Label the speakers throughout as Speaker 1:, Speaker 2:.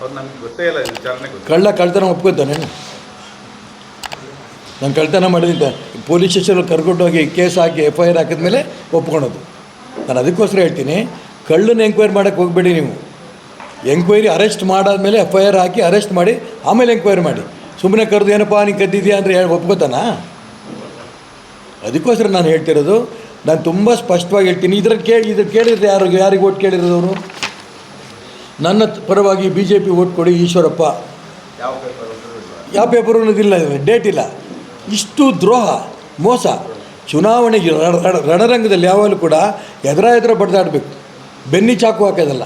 Speaker 1: ಅವ್ರು ನಮ್ಗೆ ಗೊತ್ತೇ ಇಲ್ಲ
Speaker 2: ಕಳ್ಳ ಕಳ್ತನ ಒಪ್ಕೋತಾನೆ ನಾನು ಕಳ್ತನ ಮಾಡಿದ್ದೆ. ಪೊಲೀಸ್ ಸ್ಟೇಷನಲ್ಲಿ ಕರ್ಕೊಂಡೋಗಿ ಕೇಸ್ ಹಾಕಿ ಎಫ್ ಐ ಆರ್ ಹಾಕಿದ್ಮೇಲೆ ಒಪ್ಕೊಳೋದು ನಾನು ಅದಕ್ಕೋಸ್ಕರ ಹೇಳ್ತೀನಿ ಕಳ್ಳನ ಎಂಕ್ವೈರಿ ಮಾಡೋಕ್ಕೆ ಹೋಗಬೇಡಿ ನೀವು. ಎಂಕ್ವೈರಿ ಅರೆಸ್ಟ್ ಮಾಡಾದ್ಮೇಲೆ ಎಫ್ ಐ ಆರ್ ಹಾಕಿ ಅರೆಸ್ಟ್ ಮಾಡಿ, ಆಮೇಲೆ ಎಂಕ್ವೈರಿ ಮಾಡಿ. ಸುಮ್ಮನೆ ಕರೆದು, ಏನಪ್ಪ, ನೀನು ಕದ್ದಿದ್ಯಾ? ಅಂದರೆ ಹೇಳಿ ಒಪ್ಕೋತಾನ? ಅದಕ್ಕೋಸ್ಕರ ನಾನು ಹೇಳ್ತಿರೋದು, ನಾನು ತುಂಬ ಸ್ಪಷ್ಟವಾಗಿ ಹೇಳ್ತೀನಿ. ಇದ್ರಲ್ಲಿ ಕೇಳಿ ಇದ್ರ ಕೇಳಿದ್ರೆ ಯಾರು, ಯಾರಿಗೆ ಓಟ್ ಕೇಳಿರೋದವರು ನನ್ನ ಪರವಾಗಿ ಬಿ ಜೆ ಪಿ ಓಟ್ ಕೊಡಿ ಈಶ್ವರಪ್ಪ.
Speaker 1: ಯಾವ ಪೇಪರ್
Speaker 2: ಅನ್ನೋದಿಲ್ಲ ಡೇಟ್ ಇಲ್ಲ. ಇಷ್ಟು ದ್ರೋಹ ಮೋಸ. ಚುನಾವಣೆಗೆ ರಣರಂಗದಲ್ಲಿ ಯಾವಾಗಲೂ ಕೂಡ ಎದುರ ಎದುರ ಬಡ್ದಾಡಬೇಕು. ಬೆನ್ನಿ ಚಾಕು ಹಾಕೋದಲ್ಲ.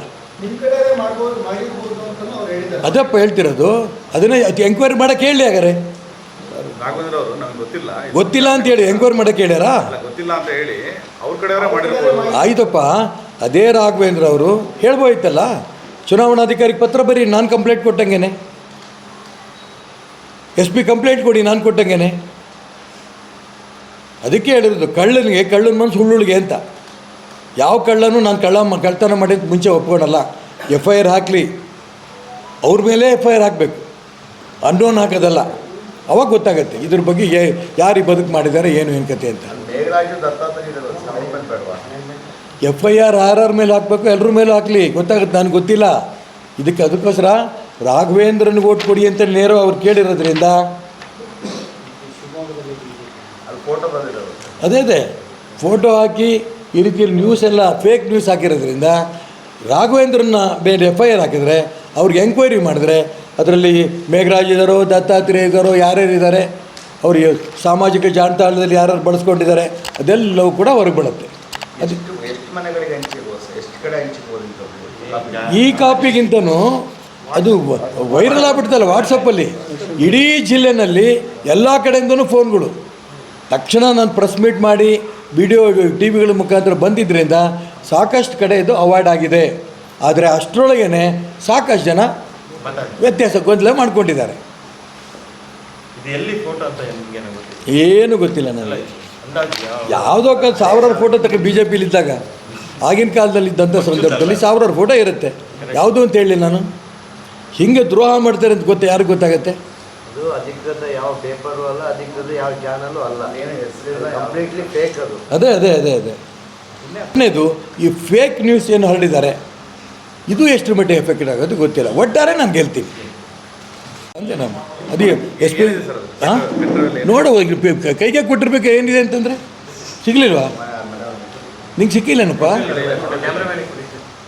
Speaker 2: ಅದಪ್ಪ ಹೇಳ್ತಿರೋದು ಅದನ್ನೇ ಎಂಕ್ವೈರಿ ಮಾಡೋಕ್ಕೆ ಹೇಳಿ ಹಾಗಾರೆ
Speaker 1: ಗೊತ್ತಿಲ್ಲ
Speaker 2: ಅಂತ ಹೇಳಿ ಎಂಕ್ವೈರಿ ಮಾಡೋಕ್ಕೆ ಹೇಳ್ಯಾರಾ?
Speaker 1: ಗೊತ್ತಿಲ್ಲ ಅಂತ ಹೇಳಿ ಅವ್ರ ಕಡೆಯವರೇ ಮಾಡಿರ್ಬೋದು.
Speaker 2: ಆಯ್ತಪ್ಪ ಅದೇ ರಾಘವೇಂದ್ರ ಅವರು ಹೇಳ್ಬೋಯ್ತಲ್ಲ? ಚುನಾವಣಾಧಿಕಾರಿಗೆ ಪತ್ರ ಬರೀ ನಾನು ಕಂಪ್ಲೇಂಟ್ ಕೊಟ್ಟಂಗೆನೆ. ಎಸ್ ಪಿ ಕಂಪ್ಲೇಂಟ್ ಕೊಡಿ, ನಾನು ಕೊಟ್ಟಂಗೆನೆ. ಅದಕ್ಕೆ ಹೇಳಿರೋದು, ಕಳ್ಳನಿಗೆ, ಕಳ್ಳನ ಮನಸ್ಸು ಹುಳ್ಳುಳಿಗೆ ಅಂತ. ಯಾವ ಕಳ್ಳನೂ ನಾನು ಕಳ್ಳ ಕಳ್ತನ ಮಾಡಿದ ಮುಂಚೆ ಒಪ್ಕೊಳಲ್ಲ ಎಫ್ ಐ ಆರ್ ಹಾಕಲಿ. ಅವ್ರ ಮೇಲೆ ಎಫ್ ಐ ಆರ್ ಹಾಕಬೇಕು. ಅನ್ನೋನ್ ಹಾಕೋದಲ್ಲ. ಅವಾಗ ಗೊತ್ತಾಗುತ್ತೆ. ಇದ್ರ ಬಗ್ಗೆ ಯಾರಿಗೆ ಯಾರು ಬದುಕು ಮಾಡಿದ್ದಾರೆ, ಏನು ಏನು ಕತೆ ಅಂತ. F I R R R ಮೇಲೆ ಹಾಕಬೇಕು ಎಲ್ಲರ ಮೇಲೆ ಹಾಕಲಿ. ಗೊತ್ತಾಗುತ್ತೆ ನನಗೆ ಗೊತ್ತಿಲ್ಲ. ಇದಕ್ಕೆ ಅದಕ್ಕೋಸ್ಕರ ರಾಘವೇಂದ್ರನಿಗೆ ಓಟ್ ಕೊಡಿ ಅಂತ ನೇರ ಅವ್ರು ಕೇಳಿರೋದ್ರಿಂದ. ಅದೇ ಅದೇ. ಫೋಟೋ ಹಾಕಿ ಈ ರೀತಿಯಲ್ಲಿ ನ್ಯೂಸ್ ಎಲ್ಲ ಫೇಕ್ ನ್ಯೂಸ್ ಹಾಕಿರೋದ್ರಿಂದ ರಾಘವೇಂದ್ರನ ಬೇರೆ ಎಫ್ ಐ ಆರ್ ಹಾಕಿದರೆ ಅವ್ರಿಗೆ ಎಂಕ್ವೈರಿ ಮಾಡಿದ್ರೆ ಅದರಲ್ಲಿ ಮೇಘರಾಜ್ ಇದ್ದಾರೋ ದತ್ತಾತ್ರೇಯ ಇದ್ದಾರೋ ಯಾರ್ಯಾರು ಇದ್ದಾರೆ ಅವರು ಸಾಮಾಜಿಕ ಜಾಲತಾಣದಲ್ಲಿ ಯಾರ್ಯಾರು ಬಳಸ್ಕೊಂಡಿದ್ದಾರೆ ಅದೆಲ್ಲವೂ ಕೂಡ ಹೊರಗೆ ಬೀಳುತ್ತೆ. ಅದು
Speaker 1: ಎಷ್ಟು ಮನೆಗಳಿಗೆ ಹಂಚಿರ್ಬೋದು ಎಷ್ಟು ಕಡೆ ಹಂಚಿರ್ಬೋದು ಇಂಥದ್ದು?
Speaker 2: ಈ ಕಾಪಿಗಿಂತನೂ ಅದು ವೈರಲ್ ಆಗ್ಬಿಡ್ತಲ್ಲ ವಾಟ್ಸಪ್ಪಲ್ಲಿ ಇಡೀ ಜಿಲ್ಲೆನಲ್ಲಿ ಎಲ್ಲ ಕಡೆಯಿಂದನೂ ಫೋನ್ಗಳು. ತಕ್ಷಣ ನಾನು ಪ್ರೆಸ್ ಮೀಟ್ ಮಾಡಿ ವಿಡಿಯೋ ಟಿ ವಿಗಳ ಮುಖಾಂತರ ಬಂದಿದ್ದರಿಂದ ಸಾಕಷ್ಟು ಕಡೆ ಇದು ಅವಾಯ್ಡ್ ಆಗಿದೆ. ಆದರೆ ಅಷ್ಟರೊಳಗೇ ಸಾಕಷ್ಟು ಜನ ವ್ಯತ್ಯಾಸ ಗೊಂದಲ ಮಾಡ್ಕೊಂಡಿದ್ದಾರೆ. ಏನು ಗೊತ್ತಿಲ್ಲ? ನನಗೆ. ಯಾವುದೋ ಕಾಲ ಸಾವಿರಾರು ಫೋಟೋ ತಕ್ಕ ಬಿ ಜೆ ಪಿಲಿದ್ದಾಗ ಆಗಿನ ಕಾಲದಲ್ಲಿ ಇದ್ದಂಥ ಸಂದರ್ಭದಲ್ಲಿ ಸಾವಿರಾರು ಫೋಟೋ ಇರುತ್ತೆ. ಯಾವುದು ಅಂತ ಹೇಳಿ ನಾನು? ಹಿಂಗೆ ದ್ರೋಹ ಮಾಡ್ತಾರೆ ಅಂತ ಗೊತ್ತ? ಯಾರಿಗೆ ಗೊತ್ತಾಗುತ್ತೆ?
Speaker 3: ಅದು ಅಧಿಕೃತ ಯಾವ ಪೇಪರು ಅಲ್ಲ ಅಧಿಕೃತ ಯಾವ ಚಾನಲು ಅಲ್ಲ ಕಂಪ್ಲೀಟ್ಲಿ ಫೇಕ್ ಅದು.
Speaker 2: ಅದೇ ಅದೇ. ಅದೇ ಅದೇ ಎರಡನೇದು ಈ ಫೇಕ್ ನ್ಯೂಸ್ ಏನು ಹರಡಿದ್ದಾರೆ? ಇದು ಎಷ್ಟು ಮಟ್ಟಿಗೆ ಎಫೆಕ್ಟ್ ಆಗೋದು ಗೊತ್ತಿಲ್ಲ. ಒಟ್ಟಾರೆ ನಾನು ಗೆಲ್ತೀನಿ. ಅಂದೆ ನಾನು ಅದೇ
Speaker 1: ಎಷ್ಟು?
Speaker 2: ಹಾಂ ನೋಡುವ ಹೋಗಿ ಕೈಗೆ ಕೊಟ್ಟಿರ್ಬೇಕು ಏನಿದೆ ಅಂತಂದರೆ? ಸಿಗಲಿಲ್ವಾ? ನಿಂಗೆ ಸಿಕ್ಕಿಲ್ಲೇನಪ್ಪ?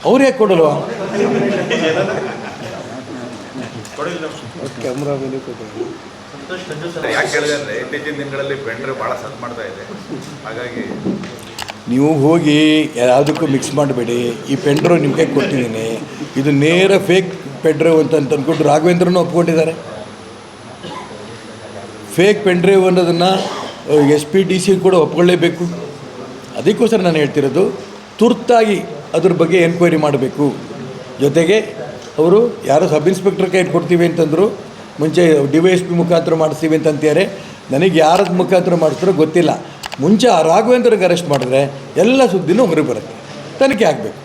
Speaker 2: ಅವ್ರು ಯಾಕೆ ಕೊಡಲ್ವಾ?
Speaker 4: ಕ್ಯಾಮ್ರಾ ಮೇಲೆ
Speaker 1: ಯಾಕೆ ಇತ್ತೀಚಿನ ದಿನಗಳಲ್ಲಿ ಪೆಂಡ್ರೆ ಭಾಳ ಸತ್ ಮಾಡ್ತಾ ಇದೆ. ಹಾಗಾಗಿ
Speaker 2: ನೀವು ಹೋಗಿ ಯಾವುದಕ್ಕೂ ಮಿಕ್ಸ್ ಮಾಡಬೇಡಿ. ಈ ಪೆಂಡ್ರೋ ನಿಮಗೆ ಕೊಟ್ಟಿದ್ದೀನಿ. ಇದು ನೇರ ಫೇಕ್ ಪೆಂಡ್ರೈವ್ ಅಂತ ಅಂತ ಅಂದ್ಕೊಂಡು ರಾಘವೇಂದ್ರನೂ ಒಪ್ಕೊಂಡಿದ್ದಾರೆ. ಫೇಕ್ ಪೆಂಡ್ರೈವ್ ಅನ್ನೋದನ್ನು ಎಸ್ ಪಿ ಡಿ ಸಿ ಕೂಡ ಒಪ್ಕೊಳ್ಳೇಬೇಕು. ಅದಕ್ಕೋಸ್ಕರ ನಾನು ಹೇಳ್ತಿರೋದು, ತುರ್ತಾಗಿ ಅದ್ರ ಬಗ್ಗೆ ಎನ್ಕ್ವೈರಿ ಮಾಡಬೇಕು. ಜೊತೆಗೆ ಅವರು ಯಾರೋ ಸಬ್ ಇನ್ಸ್ಪೆಕ್ಟರ್ ಕೈ ಕೊಡ್ತೀವಿ ಅಂತಂದರು, ಮುಂಚೆ ಡಿ ವೈ ಎಸ್ ಪಿ ಮುಖಾಂತರ ಮಾಡಿಸ್ತೀವಿ ಅಂತಂತಾರೆ ನನಗೆ ಯಾರ ಮುಖಾಂತರ ಮಾಡಿಸ್ತಾರೋ ಗೊತ್ತಿಲ್ಲ. ಮುಂಚೆ ಆ ರಾಘವೇಂದ್ರಿಗೆ ಅರೆಸ್ಟ್ ಮಾಡಿದ್ರೆ ಎಲ್ಲ ಸುದ್ದಿನೂ ಹೊರಗೆ ಬರುತ್ತೆ. ತನಿಖೆ ಆಗಬೇಕು.